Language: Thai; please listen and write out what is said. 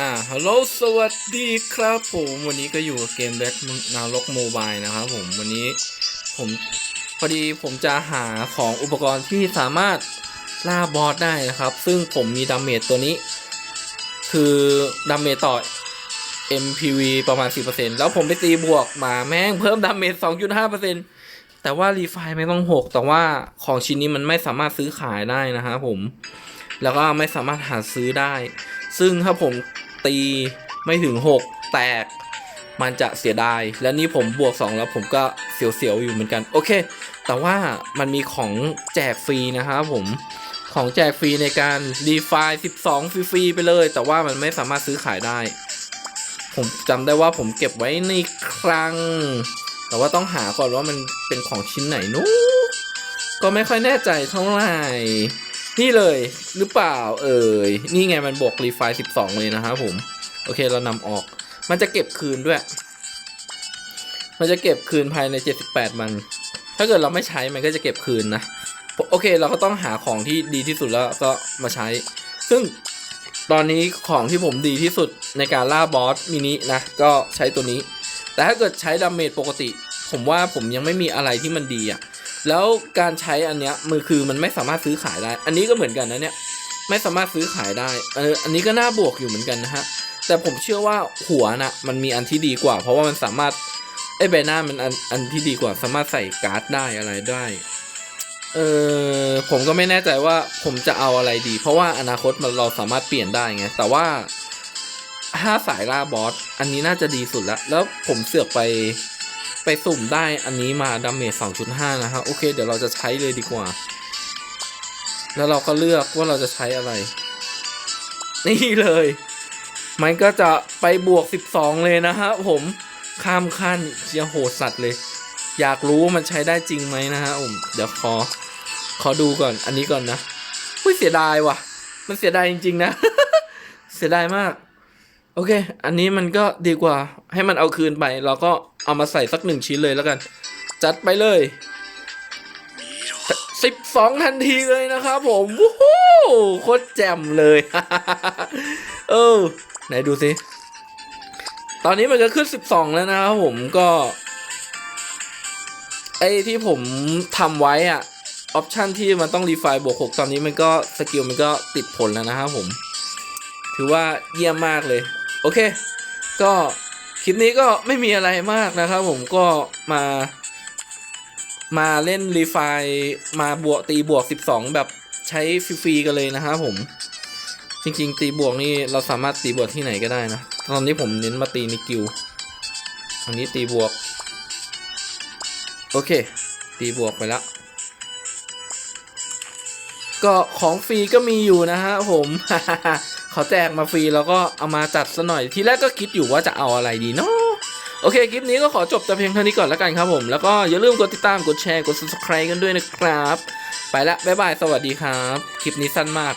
อ่า ฮัลโหล สวัสดีครับผม วันนี้ก็อยู่กับเกมแบ็กนารกโมบายนะครับผม วันนี้ผมพอดีผมจะหาของอุปกรณ์ที่สามารถล่าบอสได้นะครับ ซึ่งผมมีดาเมจตัวนี้ คือดาเมจต่อ MPV ประมาณ 10%แล้วผมไปตีบวกมาแม่งเพิ่มดาเมจ 2.5%แต่ว่ารีไฟไม่ต้อง 6 แต่ว่าของชิ้นนี้มันไม่สามารถซื้อขายได้นะครับผม แล้วก็ไม่สามารถหาซื้อได้ ซึ่งถ้าผม ตีไม่ถึง 6 แตก มันจะเสียดาย และนี่ผมบวก 2 แล้วผมก็เสียวๆอยู่เหมือนกัน โอเค แต่ว่ามันมีของแจกฟรีนะครับผมของแจกฟรีในการรีไฟล์12 ฟรีๆไปเลย แต่ว่ามันไม่สามารถซื้อขายได้ ผมจำได้ว่าผมเก็บไว้ในคลัง แต่ว่าต้องหาก่อนว่ามันเป็นของชิ้นไหนนู้ก็ไม่ค่อยแน่ใจเท่าไหร่ นี่เลยหรือเปล่าเอ่ยนี่ไงมันบวกรีไฟล์12 เลยนะครับผมโอเคเรานำออก มันจะเก็บคืนด้วย มันจะเก็บคืนภายใน 78 มัน ถ้าเกิดเราไม่ใช้มันก็จะเก็บคืนนะโอเคเราก็ต้องหาของที่ดีที่สุดแล้วก็มาใช้ ซึ่งตอนนี้ของที่ผมดีที่สุดในการล่าบอสมินินะ ก็ใช้ตัวนี้ แต่ถ้าเกิดใช้ดาเมจปกติ ผมว่าผมยังไม่มีอะไรที่มันดีอะ แล้วการใช้อันเนี้ยมือคือมันไม่สามารถซื้อขายได้ อันนี้ก็เหมือนกันนะเนี่ยไม่สามารถซื้อขายได้เอออันนี้ก็น่าบวกอยู่เหมือนกันนะฮะแต่ผมเชื่อว่าหัวนะมันมีอันที่ดีกว่า เพราะว่ามันสามารถไอ้ใบหน้ามันอันอันที่ดีกว่าสามารถใส่การ์ดได้อะไรได้เออผมก็ไม่แน่ใจว่าผมจะเอาอะไรดี เพราะว่าอนาคตมันเราสามารถเปลี่ยนได้ไงแต่ว่าถ้าสายล่าบอสอันนี้น่าจะดีสุดแล้ว แล้วผมเสือกไป ไปสุ่มได้อันนี้มาดาเมจ2.5 นะฮะโอเค เดี๋ยวเราจะใช้เลยดีกว่า แล้วเราก็เลือกว่าเราจะใช้อะไร นี่เลย มันก็จะไปบวก 12 เลยนะฮะผมข้ามขั้นเชียโหดสัตว์เลย อยากรู้ว่ามันใช้ได้จริงไหมนะฮะผมเดี๋ยวขอ ขอดูก่อน อันนี้ก่อนนะอุ้ยเสียดายว่ะ มันเสียดายจริง ๆ นะ เสียดายมาก โอเค อันนี้มันก็ดีกว่า ให้มันเอาคืนไปเราก็ เอามาใส่สักหนึ่งชิ้นเลยแล้วกัน จัดไปเลยสิบสองทันทีเลยนะครับผมวู้ฮู้โคตรแจ่มเลยเออไหนดูสิตอนนี้มันก็ขึ้นสิบสองแล้วนะครับผมก็ไอ้ที่ผมทำไว้อะออปชันที่มันต้องรีไฟล์บวกหกตอนนี้มันก็สกิลมันก็ติดผลแล้วนะครับผม ถือว่าเยี่ยมมากเลย โอเค ก็ คลิปนี้ก็ไม่มีอะไรมากนะครับผมก็มามาเล่นรีไฟมาบวกตีบวก 12 แบบใช้ฟรีๆกันเลยนะครับผม จริงๆ ตีบวกนี่เราสามารถตีบวกที่ไหนก็ได้นะ ตอนนี้ผมเน้นมาตีในกิวอันนี้ตีบวก โอเค ตีบวกไปแล้วก็ของฟรีก็มีอยู่นะฮะผม เขาแจกมาฟรีแล้วก็เอามาจัดซะหน่อย ทีแรกก็คิดอยู่ว่าจะเอาอะไรดีเนาะโอเค คลิปนี้ก็ขอจบแต่เพียงเท่านี้ก่อนแล้วกันครับผม แล้วก็อย่าลืมกดติดตาม กดแชร์ กด subscribe กันด้วยนะครับ ไปละ บ๊ายบาย สวัสดีครับ คลิปนี้สั้นมาก